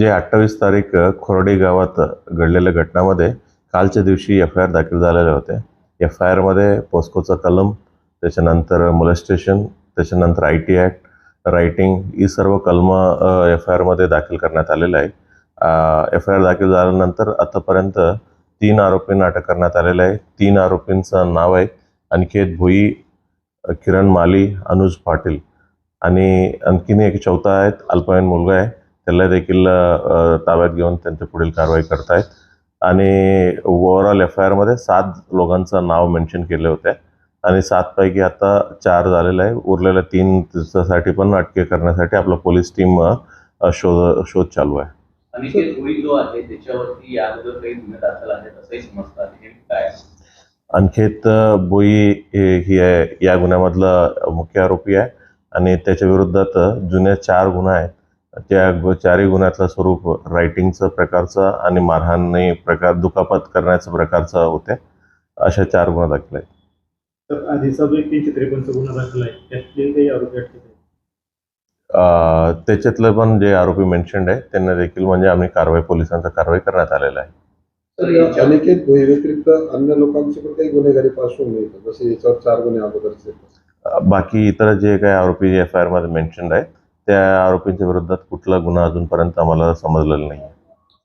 जे अठ्ठावीस तारीख खोरडे गावात घडलेल्या घटनामध्ये कालच्या दिवशी एफ आय आर दाखल झालेले होते. एफ आय आरमध्ये पोस्कोचा कलम त्याच्यानंतर मोलेस्टेशन त्याच्यानंतर आय टी ॲक्ट रायटिंग ही सर्व कलमं एफ आय आरमध्ये दाखल करण्यात आलेलं आहे. एफ आय आर दाखल झाल्यानंतर आतापर्यंत तीन आरोपींना अटक करण्यात आलेलं आहे. तीन आरोपींचं नाव आहे अनिकेत भोई किरण माली अनुज पाटील आणि आणखीन एक चौथा आहेत अल्पवयीन मुलगा आहे. त्याला देखील ताब्यात घेऊन त्यांची पुढील कारवाई करतायत. आणि ओव्हरऑल एफ आय आरमध्ये सात लोकांचं नाव मेन्शन केले होते. आणि सातपैकी आता चार झालेलं आहे. उरलेल्या तीन साठी पण अटके करण्यासाठी आपलं पोलीस टीम शोध शोध चालू आहे. अनिकेत हे बोई हे आहे. या गुन्ह्यामधला मुख्य आरोपी आहे. आणि त्याच्या विरोधात जुने चार गुन्हे आहेत. त्या चारही गुन्ह्यातलं स्वरूप रायटिंगचं प्रकारचं आणि मारहाणी प्रकार दुखापत करण्याचं प्रकारचं होते. अशा चार गुन्हे दाखल आहेत. तर आधीचा जो एक तीनशे त्रेपन्नचा गुन्हा दाखल आहे त्यातले काही आरोपी अटकेत आहेत अं, त्याच्यातलं पण जे आरोपी मेन्शन्ड आहे त्यांना देखील म्हणजे आम्ही कारवाई पोलिसांचा कारवाई करण्यात आलेला आहे. तर अनिकेत व्यतिरिक्त अन्य लोकांची पण काही गुन्हेगारी पार्श्वभूमी? जसे याच्यावर चार गुन्हे अगोदरचे बाकी इतर जे काही आरोपी एफ आय आरमध्ये मेन्शन्ड आहेत त्या आरोपींच्या विरोधात कुठला गुन्हा अजूनपर्यंत आम्हाला समजलेला नाही